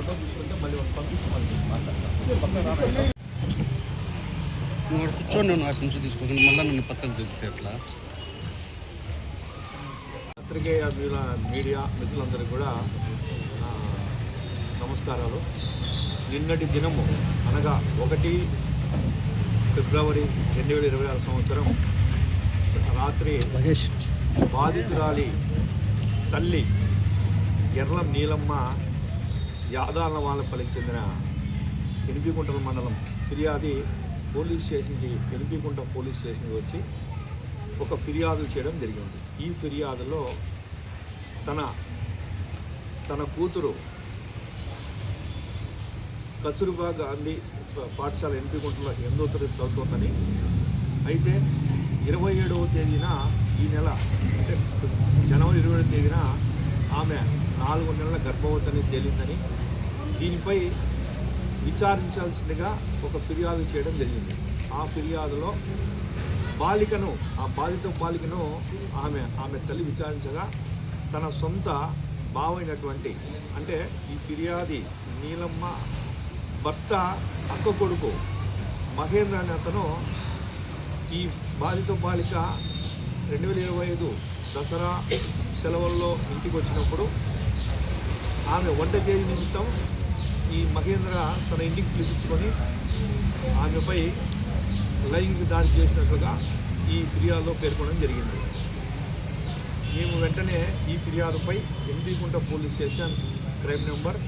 Photo తీసుకుంటే మళ్ళీ వాళ్ళు పంపించి మళ్ళీ మాట్లాడతాం నువ్వు అక్కడ కూర్చోండి అటు నుంచి తీసుకోకుండా మళ్ళీ నన్ను పక్కకు చెప్తే ఎట్లా? పత్రికేయ మీడియా మిత్రులందరికీ కూడా నమస్కారాలు. నిన్నటి దినము అనగా ఒకటి ఫిబ్రవరి రెండు వేల ఇరవై ఆరు సంవత్సరం రాత్రి మహేష్. బాధితురాలి తల్లి ఎర్లం నీలమ్మ యాదాలవాళ్ళపల్లికి చెందిన ఎనిపికుంటల మండలం ఫిర్యాది పోలీస్ స్టేషన్కి ఎనిపికుంట పోలీస్ స్టేషన్కి వచ్చి ఒక ఫిర్యాదు చేయడం జరిగింది. ఈ ఫిర్యాదులో తన తన కూతురు కస్తూర్బా గాంధీ పాఠశాల ఎనిపికుంటలో ఎనిమిదో తరగతి చదువుతోందని అయితే ఇరవై ఏడవ తేదీన ఈ నెల అంటే జనవరి ఇరవై ఏడవ తేదీన ఆమె నాలుగు నెలల గర్భవతిని తేలిందని దీనిపై విచారించాల్సిందిగా ఒక ఫిర్యాదు చేయడం జరిగింది. ఆ ఫిర్యాదులో బాలికను ఆ బాధిత బాలికను ఆమె ఆమె తల్లి విచారించగా తన సొంత బావైనటువంటి అంటే ఈ ఫిర్యాది నీలమ్మ భర్త అక్క కొడుకు మహేంద్ర అనే అతను ఈ బాధిత బాలిక రెండు వేల ఇరవై ఐదు దసరా సెలవుల్లో ఇంటికి వచ్చినప్పుడు ఆమె వంట చేయి నిమిత్తం ఈ మహేంద్ర తన ఇంటికి పిలిపించుకొని ఆమెపై లైంగిక దాడి చేసినట్లుగా ఈ ఫిర్యాదులో పేర్కొనడం జరిగింది. మేము వెంటనే ఈ ఫిర్యాదుపై ఎంపీకుంట police station crime number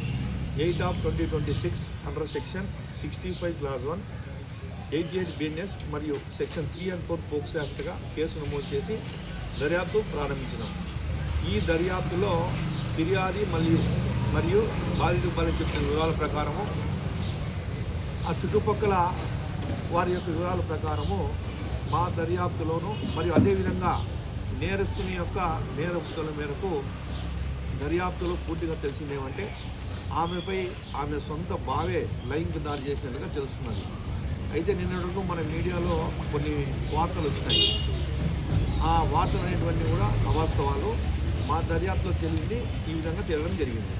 eight of twenty twenty six under section sixty five clause one eighty eight BNS మరియు section three and four POCSO యాక్ట్గా కేసు నమోదు చేసి దర్యాప్తు ప్రారంభించినాం. ఈ దర్యాప్తులో ఫిర్యాది మరియు మరియు బాధితు బలి చెప్పిన వివరాల ప్రకారము ఆ చుట్టుపక్కల వారి యొక్క వివరాల ప్రకారము మా దర్యాప్తులోను మరియు అదేవిధంగా నేరస్తుని యొక్క నేరస్తుల మేరకు దర్యాప్తులో పూర్తిగా తెలిసిందేమంటే ఆమెపై ఆమె సొంత బావే లైంగిక దాడి చేసినట్టుగా తెలుస్తున్నది. అయితే నిన్నటికు మన మీడియాలో కొన్ని వార్తలు వచ్చినాయి. ఆ వార్తలు అనేటువంటివి కూడా అవాస్తవాలు. మా దర్యాప్తులో తెలియంది ఈ విధంగా తిరగడం జరిగింది.